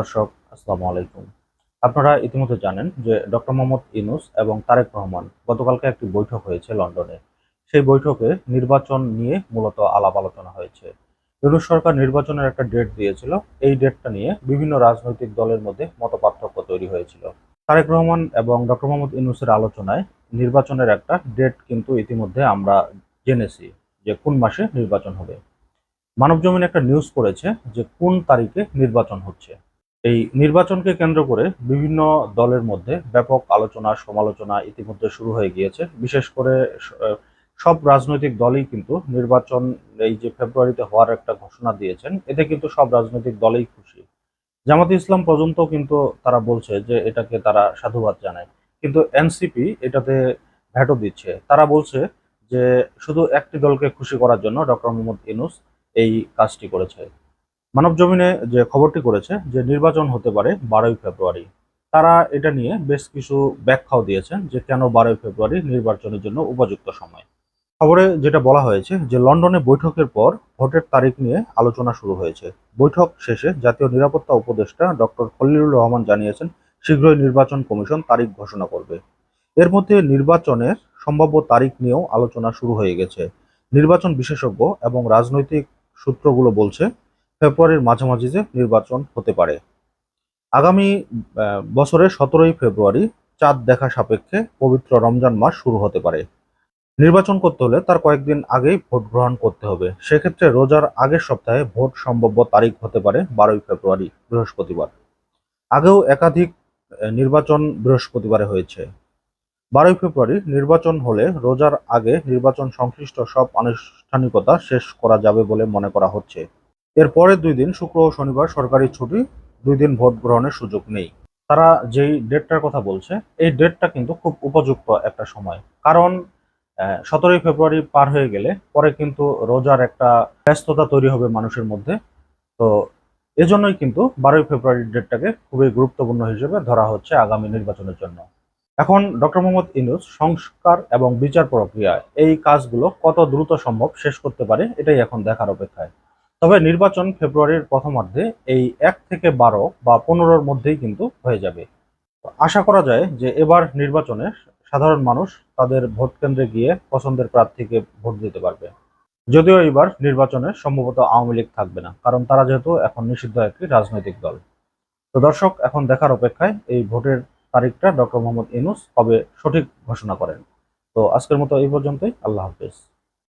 দর্শক, আসসালামু আলাইকুম। আপনারা ইতিমধ্যে জানেন যে ডক্টর মোহাম্মদ ইনুস এবং তারেক রহমান গতকালকে একটি বৈঠক হয়েছে লন্ডনে। সেই বৈঠকে নির্বাচন নিয়ে মূলত আলাপ আলোচনা হয়েছে। ইউনুস সরকার নির্বাচনের একটা ডেট দিয়েছিল। এই ডেটটা নিয়ে বিভিন্ন রাজনৈতিক দলের মধ্যে মতপার্থক্য তৈরি হয়েছিল। তারেক রহমান এবং ডক্টর মোহাম্মদ ইনুসের আলোচনায় নির্বাচনের একটা ডেট কিন্তু ইতিমধ্যে আমরা জেনেছি যে কোন মাসে নির্বাচন হবে। মানবজমিন একটা নিউজ করেছে যে কোন তারিখে নির্বাচন হচ্ছে। এই নির্বাচনকে কেন্দ্র করে বিভিন্ন দলের মধ্যে ব্যাপক আলোচনা, সমালোচনা ইতিমধ্যে শুরু হয়ে গিয়েছে। বিশেষ করে সব রাজনৈতিক দলই কিন্তু নির্বাচন এই যে ফেব্রুয়ারিতে হওয়ার একটা ঘোষণা দিয়েছেন, এতে কিন্তু সব রাজনৈতিক দলেই খুশি। জামাতে ইসলাম পর্যন্ত কিন্তু তারা বলছে যে এটাকে তারা সাধুবাদ জানায়। কিন্তু এনসিপি এটাতে ভ্যাটো দিচ্ছে। তারা বলছে যে শুধু একটি দলকে খুশি করার জন্য ডক্টর মোহাম্মদ ইনুস এই কাজটি করেছে। মানব জমিনে যে খবরটি করেছে যে নির্বাচন হতে পারে বারোই ফেব্রুয়ারি, তারা এটা নিয়ে বেশ কিছু ব্যাখ্যাও দিয়েছেন যে কেন বারোই ফেব্রুয়ারি নির্বাচনের জন্য উপযুক্ত সময়। খবরে যেটা বলা হয়েছে যে লন্ডনে বৈঠকের পর ভোটের তারিখ নিয়ে আলোচনা শুরু হয়েছে। বৈঠক শেষে জাতীয় নিরাপত্তা উপদেষ্টা ডক্টর খলিলুর রহমান জানিয়েছেন, শীঘ্রই নির্বাচন কমিশন তারিখ ঘোষণা করবে। এর মধ্যে নির্বাচনের সম্ভাব্য তারিখ নিয়েও আলোচনা শুরু হয়ে গেছে। নির্বাচন বিশেষজ্ঞ এবং রাজনৈতিক সূত্রগুলো বলছে ফেব্রুয়ারির মাঝামাঝিতে নির্বাচন হতে পারে। আগামী বছরের সতেরোই ফেব্রুয়ারি চাঁদ দেখা সাপেক্ষে পবিত্র রমজান মাস শুরু হতে পারে। নির্বাচন করতে হলে তার কয়েকদিন আগেই ভোট গ্রহণ করতে হবে। সেক্ষেত্রে রোজার আগের সপ্তাহে ভোট সম্ভাব্য তারিখ হতে পারে বারোই ফেব্রুয়ারি, বৃহস্পতিবার। আগেও একাধিক নির্বাচন বৃহস্পতিবারে হয়েছে। বারোই ফেব্রুয়ারি নির্বাচন হলে রোজার আগে নির্বাচন সংশ্লিষ্ট সব আনুষ্ঠানিকতা শেষ করা যাবে বলে মনে করা হচ্ছে। এর পরের দুই দিন, শুক্র ও শনিবার সরকারি ছুটি, দুই দিন ভোট গ্রহণের সুযোগ নেই। তারা যেই ডেটটার কথা বলছে, এই ডেটটা কিন্তু খুব উপযুক্ত একটা সময়। কারণ সতেরোই ফেব্রুয়ারি পার হয়ে গেলে পরে কিন্তু রোজার একটা ব্যস্ততা তৈরি হবে মানুষের মধ্যে। তো এজন্যই কিন্তু বারোই ফেব্রুয়ারির ডেটটাকে খুবই গুরুত্বপূর্ণ হিসেবে ধরা হচ্ছে আগামী নির্বাচনের জন্য। এখন ডক্টর মোহাম্মদ ইনুস সংস্কার এবং বিচার প্রক্রিয়া এই কাজগুলো কত দ্রুত সম্ভব শেষ করতে পারে, এটাই এখন দেখার অপেক্ষায়। তবে নির্বাচন ফেব্রুয়ারির প্রথমার্ধে এই এক থেকে বারো বা পনেরোর মধ্যেই কিন্তু হয়ে যাবে। আশা করা যায় যে এবার নির্বাচনে সাধারণ মানুষ তাদের ভোট কেন্দ্রে গিয়ে পছন্দের প্রার্থীকে ভোট দিতে পারবে। যদিও এবার নির্বাচনে সম্ভবত আওয়ামী লীগ থাকবে না, কারণ তারা যেহেতু এখন নিষিদ্ধ একটি রাজনৈতিক দল। তো দর্শক, এখন দেখার অপেক্ষায় এই ভোটের তারিখটা ডক্টর মোহাম্মদ ইনুস কবে সঠিক ঘোষণা করেন? তো আজকের মতো এই পর্যন্তই, আল্লাহ হাফেজ।